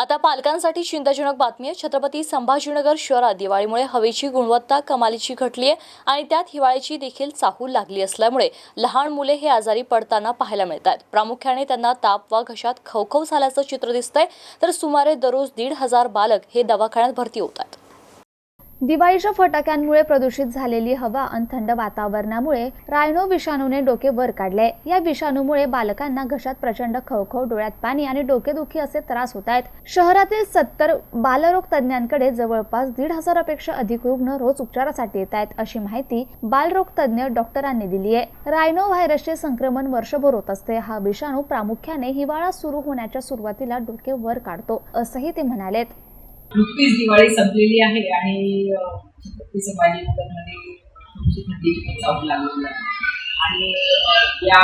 आता पालकांसाठी चिंताजनक बातमी आहे. छत्रपती संभाजीनगर शहरात दिवाळीमुळे हवेची गुणवत्ता कमालीची घटली आहे आणि त्यात हिवाळ्याची देखील चाहूल लागली असल्यामुळे लहान मुले हे आजारी पडताना पाहायला मिळतात. प्रामुख्याने त्यांना ताप वा घशात खवखव झाल्याचं चित्र दिसतंय. तर सुमारे दररोज दीड हजार बालक हे दवाखान्यात भरती होतात. दिवाळीच्या फटाक्यांमुळे प्रदूषित झालेली हवा आणि थंड वातावरणामुळे रायनो विषाणूने डोके वर काढले. या विषाणूमुळे बालकांना घशात प्रचंड खवखव डोळ्यात पाणी आणि डोकेदुखी असे त्रास होत आहेत. शहरातील सत्तर बालरोग तज्ज्ञांकडे जवळपास दीड हजारापेक्षा अधिक रुग्ण रोज उपचारासाठी येत आहेत अशी माहिती बालरोग तज्ज्ञ डॉक्टरांनी दिली आहे. रायनो व्हायरसचे संक्रमण वर्षभर होत असते. हा विषाणू प्रामुख्याने हिवाळा सुरू होण्याच्या सुरुवातीला डोके वर काढतो असंही ते म्हणालेत. नुकतीच दिवाळी संपलेली आहे आणि अं, छत्रपती संभाजीनगरमध्ये तुमची थंडीची पण लागलेली आहे. आणि या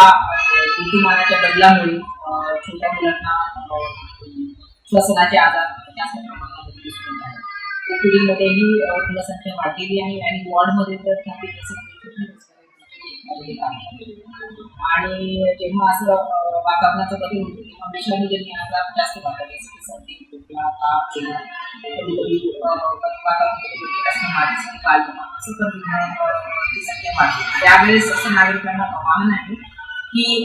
ऋतुमानाच्या बदलामुळे छोट्या मुलांना श्वसनाचे आजार जास्त प्रमाणामध्ये दिसून येत आहेत. कोविडमध्येही रुग्णसंख्या वाढलेली आहे आणि वॉर्डमध्ये तर थर्टी आणि जेव्हा असं वातावरणाचा बदल होतो तेव्हा विषाणूजन्य आजार जास्त वाढतात जसं की सर्दी त्यावेळेस असं नागरिकांना आव्हान आहे की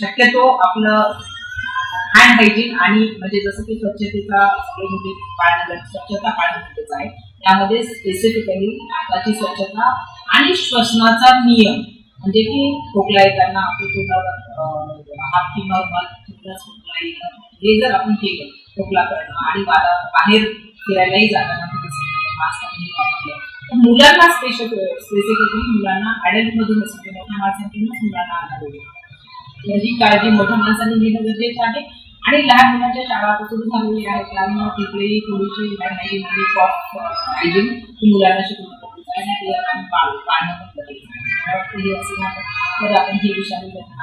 शक्यतो आपलं हँड हायजीन आणि म्हणजे जसं की स्वच्छतेचा सगळे म्हणजे पाळणं स्वच्छता पाळणं गरजेचं आहे. त्यामध्ये स्पेसिफिकली हाताची स्वच्छता आणि श्वसनाचा नियम. म्हणजे की खोकला येताना आपली तोंडावर हात किंवा हे जर आपण केलं खोकला करणं आणि बारा बाहेर फिरायलाही जाताना मास्क आणि वापरलं. तर मुलांना स्पेशल स्पेसिफिकली मुलांना ॲडल्टमधूनच म्हणजे मोठ्या माणसांकडूनच मुलांना आला होईल ही काळजी मोठ्या माणसांनी घेणं गरजेचं आहे. आणि लहान मुलांच्या शाळा आता सुरू झालेली आहेत त्यामुळे तिकडेही थोडीशी हँड हायजीन आणि कॉफ हायजीन ही मुलांना शिकवणं पाळणं पण गरजेचं आहे. असं झालं तर आपण हे विषाणू जन्म